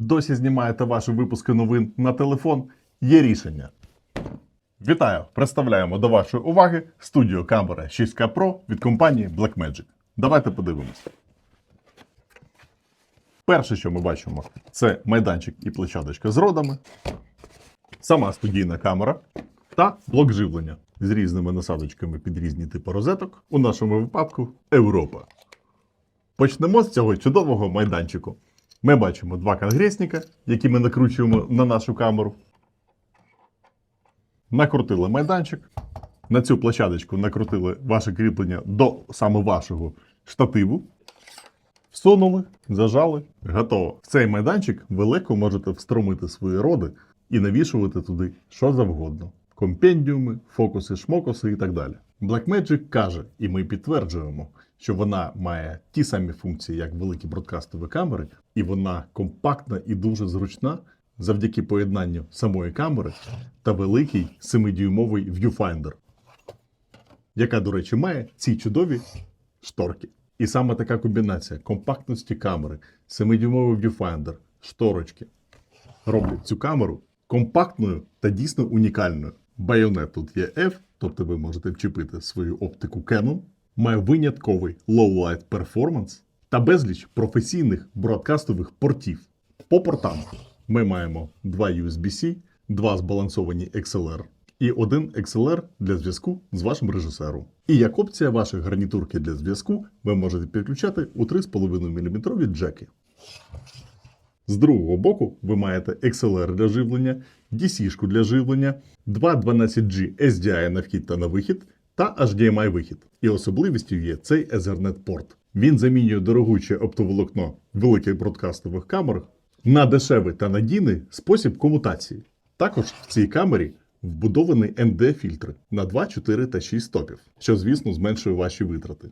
Досі знімаєте ваші випуски новин на телефон? Є рішення. Вітаю! Представляємо до вашої уваги студію камера 6K Pro від компанії Blackmagic. Давайте подивимось. Перше, що ми бачимо, це майданчик і площадочка з родами, сама студійна камера та блок живлення з різними насадочками під різні типи розеток. У нашому випадку Європа. Почнемо з цього чудового майданчику. Ми бачимо два конгресника, які ми накручуємо на нашу камеру. Накрутили майданчик. На цю площадочку накрутили ваше кріплення до саме вашого штативу. Всунули, зажали, готово. В цей майданчик ви легко можете встромити свої роди і навішувати туди що завгодно: компендіуми, фокуси, шмокуси і так далі. Blackmagic каже, і ми підтверджуємо, що вона має ті самі функції, як великі бродкастові камери, і вона компактна і дуже зручна завдяки поєднанню самої камери та великий 7-дюймовий viewfinder, яка, до речі, має ці чудові шторки. І саме така комбінація компактності камери, 7-дюймовий viewfinder, шторочки роблять цю камеру компактною та дійсно унікальною. Байонет тут є F, тобто ви можете вчепити свою оптику Canon, має винятковий low-light performance та безліч професійних бродкастових портів. По портам ми маємо два USB-C, два збалансовані XLR і один XLR для зв'язку з вашим режисером. І як опція вашої гарнітурки для зв'язку ви можете підключати у 3,5 мм джеки. З другого боку ви маєте XLR для живлення, DC-шку для живлення, два 12G SDI на вхід та на вихід та HDMI вихід. І особливістю є цей Ethernet порт. Він замінює дорогуче оптоволокно великих бродкастових камер на дешевий та надійний спосіб комутації. Також в цій камері вбудовані ND-фільтри на 2, 4 та 6 стопів, що, звісно, зменшує ваші витрати.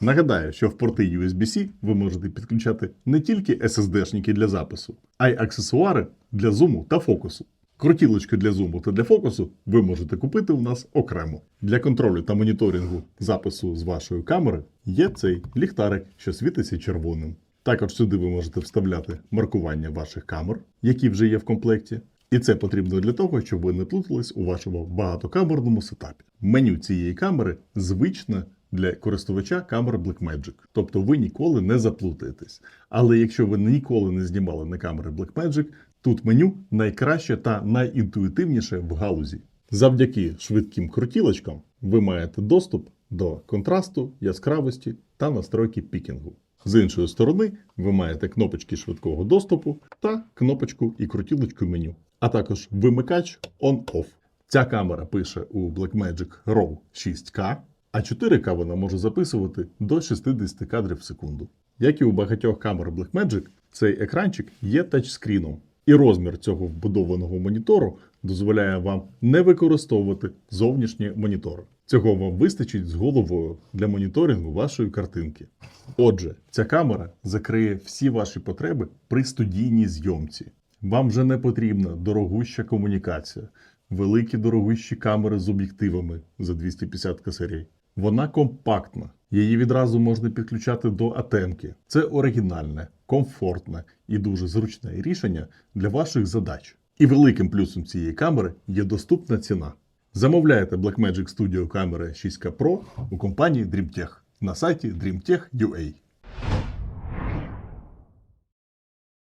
Нагадаю, що в порти USB-C ви можете підключати не тільки SSD-шники для запису, а й аксесуари для зуму та фокусу. Крутілочки для зуму та для фокусу ви можете купити у нас окремо. Для контролю та моніторингу запису з вашої камери є цей ліхтарик, що світиться червоним. Також сюди ви можете вставляти маркування ваших камер, які вже є в комплекті. І це потрібно для того, щоб ви не плутались у вашому багатокамерному сетапі. Меню цієї камери звичне для користувача камери Blackmagic. Тобто ви ніколи не заплутаєтесь. Але якщо ви ніколи не знімали на камери Blackmagic, тут меню найкраще та найінтуїтивніше в галузі. Завдяки швидким крутілочкам ви маєте доступ до контрасту, яскравості та настройки пікінгу. З іншої сторони, ви маєте кнопочки швидкого доступу та кнопочку і крутілочку меню, а також вимикач on-off. Ця камера пише у Blackmagic RAW 6K, а 4К вона може записувати до 60 кадрів в секунду. Як і у багатьох камер Blackmagic, цей екранчик є тачскріном, і розмір цього вбудованого монітору дозволяє вам не використовувати зовнішні монітори. Цього вам вистачить з головою для моніторингу вашої картинки. Отже, ця камера закриє всі ваші потреби при студійній зйомці. Вам вже не потрібна дорогуща комунікація, великі дорогущі камери з об'єктивами за 250 косарей. Вона компактна, її відразу можна підключати до атемки. Це оригінальне, комфортне і дуже зручне рішення для ваших задач. І великим плюсом цієї камери є доступна ціна. Замовляйте Blackmagic Studio камери 6K Pro у компанії DreamTech на сайті dreamtech.ua.